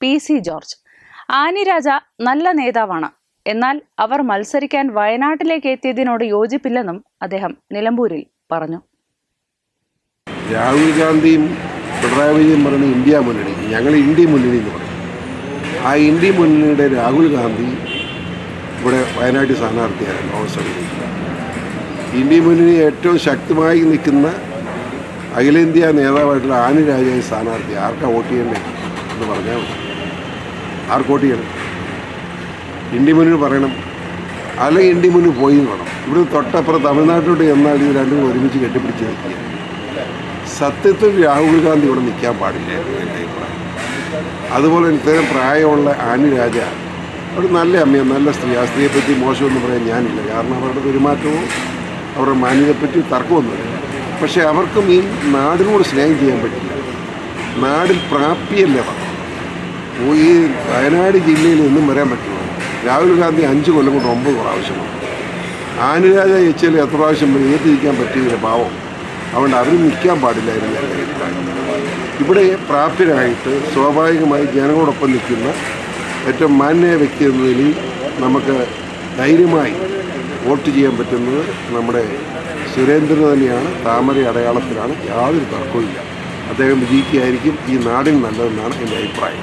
P C George. Annie Raja നല്ല നേതാവാണ്. എന്നാൽ അവർ മത്സരിക്കാൻ വയനാട്ടിലേക്ക് എത്തിയതിനോട് യോജിപ്പില്ലെന്നും അദ്ദേഹം നിലമ്പൂരിൽ പറഞ്ഞു. രാഹുൽ ഗാന്ധിയും പിണറായി വിജയൻ പറയുന്ന ഇന്ത്യ മുന്നണി. ഞങ്ങൾ ഇന്ത്യ മുന്നണി എന്ന് പറയും. ആ ഇന്ത്യ മുന്നണിയുടെ രാഹുൽ ഗാന്ധി ഇവിടെ വയനാട്ടിൽ സ്ഥാനാർത്ഥിയാണ് അവസരം. ഇന്ത്യ മുന്നണി ഏറ്റവും ശക്തമായി നിൽക്കുന്ന അഖിലേന്ത്യാ നേതാവായിട്ടുള്ള ആനി രാജയെ സ്ഥാനാർത്ഥി ആർക്കാ വോട്ട് ചെയ്യേണ്ടത് എന്ന് പറഞ്ഞാൽ മതി ആർക്ക് വോട്ട് ചെയ്യണം. ഇന്ത്യ മുന്നിൽ പറയണം. അല്ലെങ്കിൽ ഇന്ത്യ മുന്നിൽ പോയി എന്ന് വേണം ഇവിടെ തൊട്ടപ്പുറം തമിഴ്നാട്ടിലോട്ട് ചെന്നാൽ ഇത് രണ്ടും ഒരുമിച്ച് കെട്ടിപ്പിടിച്ച് നിൽക്കുക സത്യത്തിൽ രാഹുൽ ഗാന്ധി ഇവിടെ നിൽക്കാൻ പാടില്ലായിരുന്നു എന്റെ അഭിപ്രായം. അതുപോലെ ഇത്രയും പ്രായമുള്ള ആനി രാജ ഒരു നല്ല അമ്മയാണ് നല്ല സ്ത്രീ. ആ സ്ത്രീയെ പറ്റി മോശമൊന്നും പറയാൻ ഞാനില്ല. കാരണം അവരുടെ പെരുമാറ്റവും അവരുടെ മാന്യതയെപ്പറ്റി തർക്കമൊന്നുമില്ല. പക്ഷേ അവർക്കും ഈ നാടിനോട് സ്നേഹം ചെയ്യാൻ പറ്റില്ല. നാടിൽ പ്രാപ്തിയല്ല അവർ ഈ വയനാട് ജില്ലയിൽ നിന്നും വരാൻ പറ്റുമോ രാഹുൽ ഗാന്ധി അഞ്ച് കൊല്ലം കൊണ്ട് ഒമ്പത് പ്രാവശ്യമാണ് ആനുരാജ എച്ചിൽ എത്ര പ്രാവശ്യം വരെ ഏറ്റിരിക്കാൻ പറ്റിയില്ല പാവം. അതുകൊണ്ട് അവർ നിൽക്കാൻ പാടില്ലായിരുന്നു എന്റെ അഭിപ്രായം. ഇവിടെ പ്രാപ്തരായിട്ട് സ്വാഭാവികമായി ജനങ്ങളോടൊപ്പം നിൽക്കുന്ന ഏറ്റവും മാന്യ വ്യക്തി എന്ന നിലയിൽ നമുക്ക് ധൈര്യമായി വോട്ട് ചെയ്യാൻ പറ്റുന്നത് നമ്മുടെ സുരേന്ദ്രൻ തന്നെയാണ്. താമര അടയാളത്തിലാണ്. യാതൊരു തർക്കവുമില്ല അദ്ദേഹം വിജയിക്കുകയായിരിക്കും ഈ നാടിന് നല്ലതെന്നാണ് എന്റെ അഭിപ്രായം.